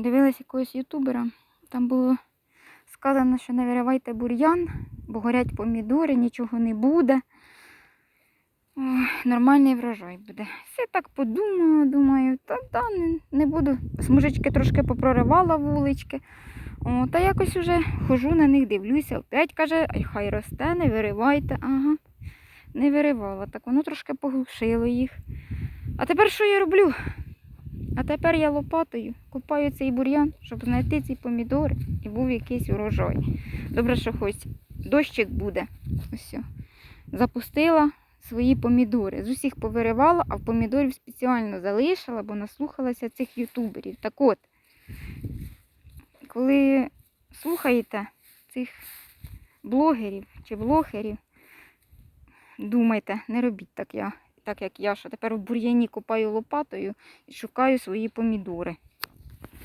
дивилась якогось ютубера. Там було сказано, що не виривайте бур'ян, бо горять помідори, нічого не буде. Ой, нормальний врожай буде. Все так подумала, думаю, та та не, не буду. Смужечки трошки попроривала вулички. О, та якось уже хожу на них, дивлюся. Опять каже, «Ай, хай росте, не виривайте. Ага, не виривала. Так воно трошки поглушило їх. А тепер що я роблю? А тепер я лопатою копаю цей бур'ян, щоб знайти ці помідори і був якийсь урожай. Добре, що хоч дощик буде. Ось. Запустила свої помідори. З усіх повиривала, а в помідорів спеціально залишила, бо наслухалася цих ютуберів. Так от, коли слухаєте цих блогерів чи блогерів, думайте, не робіть так, я, так як я, що тепер в бур'яні копаю лопатою і шукаю свої помідори.